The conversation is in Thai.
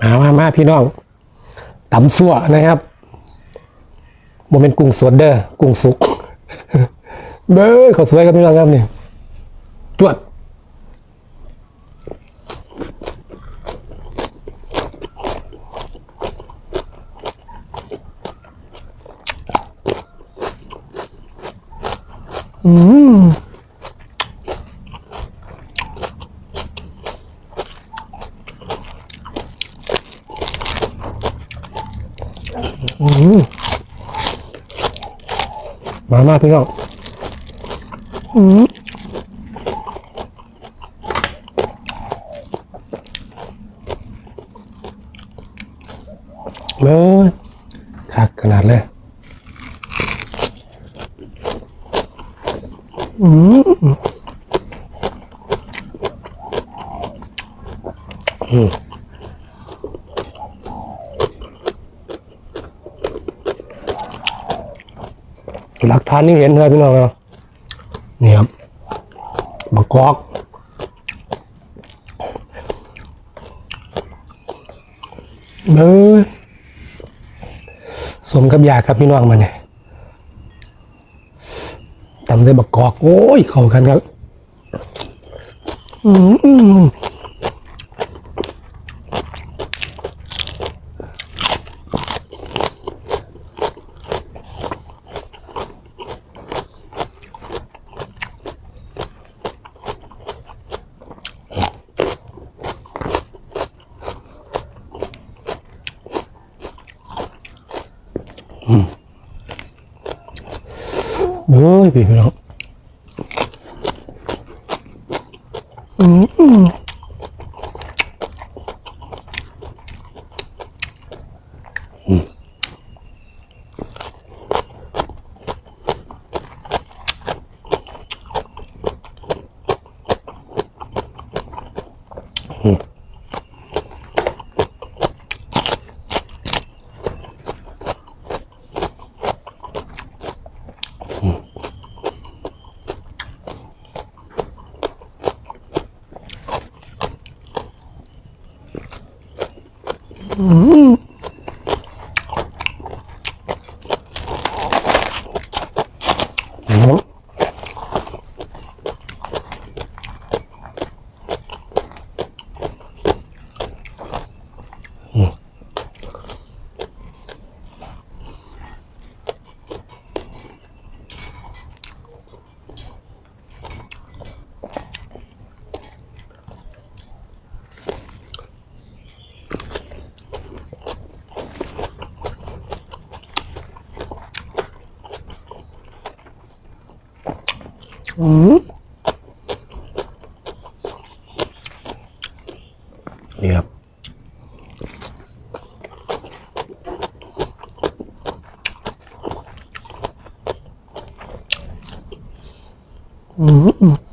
มามามาพี่น้องตำสั่วนะครับโมเมนต์กุ้งสดเด้อกุ้งสุก เบ้อเขาสวยครับพี่น้องครับนี่จวดอืม มามาพี่น้องเบ้อคักขนาดเลย อืมอืม หลักฐานนี่เห็นเลยพี่น้องเนาะนี่ครับบักกอกเบ้อสมกับยาครับพี่น้องมันเนี่ยตำใส่บักกอก โอ้ย เข้ากันครับ อืม เฮ้ยพี่น้องอืมค รับ อืมนี่ครับอืม